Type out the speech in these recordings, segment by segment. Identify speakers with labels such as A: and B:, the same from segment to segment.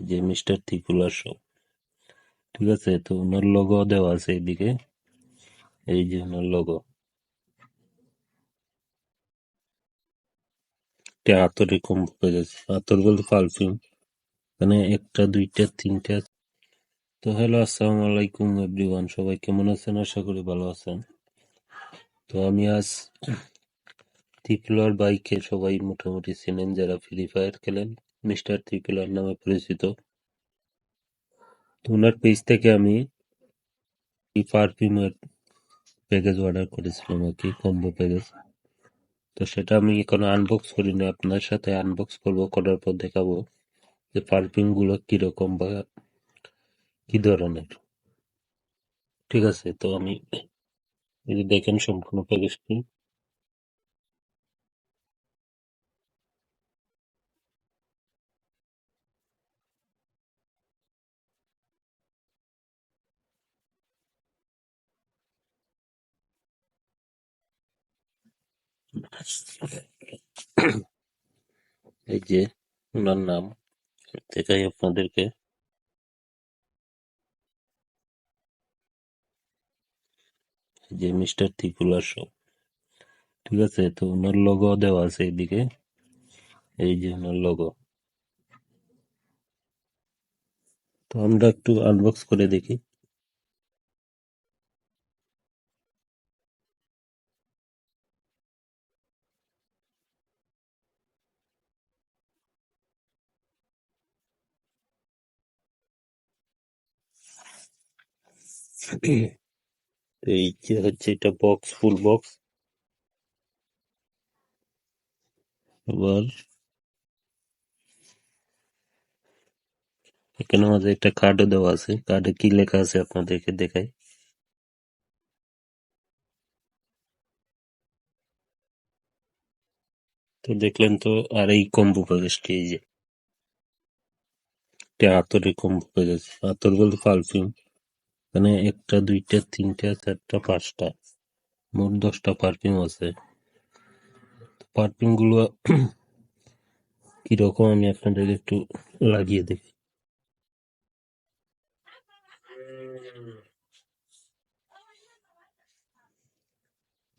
A: যে mister ত্রিপুলার show. ঠিক আছে? তো ওনার লোগো দেওয়া আছে এইদিকে। এই যে ওনার লোগো এটা আতরে কম হয়ে গেছে আতর বলতে পারফিউম। মানে একটা, দুইটা, তিনটা। তো হ্যালো, আসসালামু আলাইকুম এভরিওয়ান সবাই কেমন আছেন? আশা করি ভালো আছেন। তো আমি আজ ত্রিপুলার বাইকে সবাই মোটামুটি চিনেন যারা ফ্রি ফায়ার খেলেন। মিস্টার ত্রিপুলার নামে পরিচিত। তো ওনার পেজ থেকে আমি এই পারফিউমের প্যাকেজ অর্ডার করেছিলাম আর কি কম্বো প্যাকেজ তো সেটা আমি এখনও আনবক্স করিনি, আপনার সাথে আনবক্স করব, করার পর দেখাবো যে পারফিউমগুলো কীরকম বা কি ধরনের। ঠিক আছে, তো আমি এই যে দেখেন সম্পূর্ণ প্যাকেজটি এই যে, ওনার নাম, দেখাই আপনাদেরকে। যে মিস্টার ত্রিপুলার শো। ঠিক আছে, তো ওনার লোগো দেওয়া আছে এইদিকে এই যে ওনার লোগো তো আমরা একটু আনবক্স করে দেখি। এই যে হচ্ছে এটা বক্স ফুল বক্স এবার এখানে আমাদের একটা কার্ডও দেওয়া আছে। কার্ডে কি লেখা আছে আপনাদেরকে দেখাই? তো দেখলেন তো, আর এই কম্বো প্যাকেজটি এই যে। এটা আতরের কম্বো প্যাকেজ আতর বলতে পারফিউম মানে একটা, দুইটা, তিনটা, চারটা, পাঁচটা, মোট দশটা পারফিউম আছে। পারফিউমগুলো কীরকম আমি আপনাদের একটু লাগিয়ে দেখি।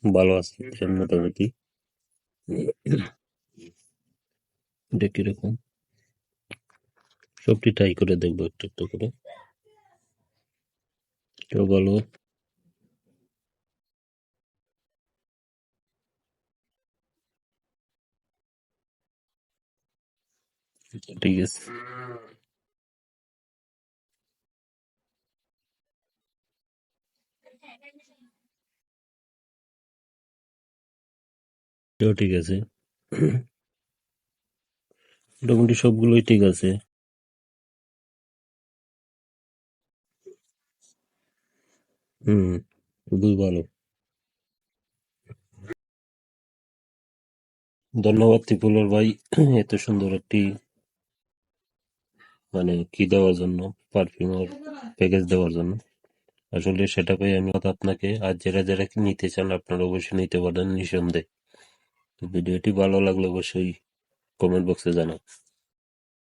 A: ভালো আছে মোটামুটি। এটা কীরকম? সবটি ট্রাই করে দেখব একটু একটু করে। ভালো ঠিক আছে ঠিক আছে মোটামুটি সবগুলোই ঠিক আছে হুম খুবই ভালো ধন্যবাদ ত্রিপুলার ভাই, এত সুন্দর একটি মানে কি দেওয়ার জন্য পারফিউমের প্যাকেজ দেওয়ার জন্য। আসলে সেটা পেয়ে আমি আপনাকে, আর যারা যারা নিতে চান আপনারা অবশ্যই নিতে পারেন নিঃসন্দেহে। ভিডিওটি ভালো লাগলে অবশ্যই কমেন্ট বক্সে জানান।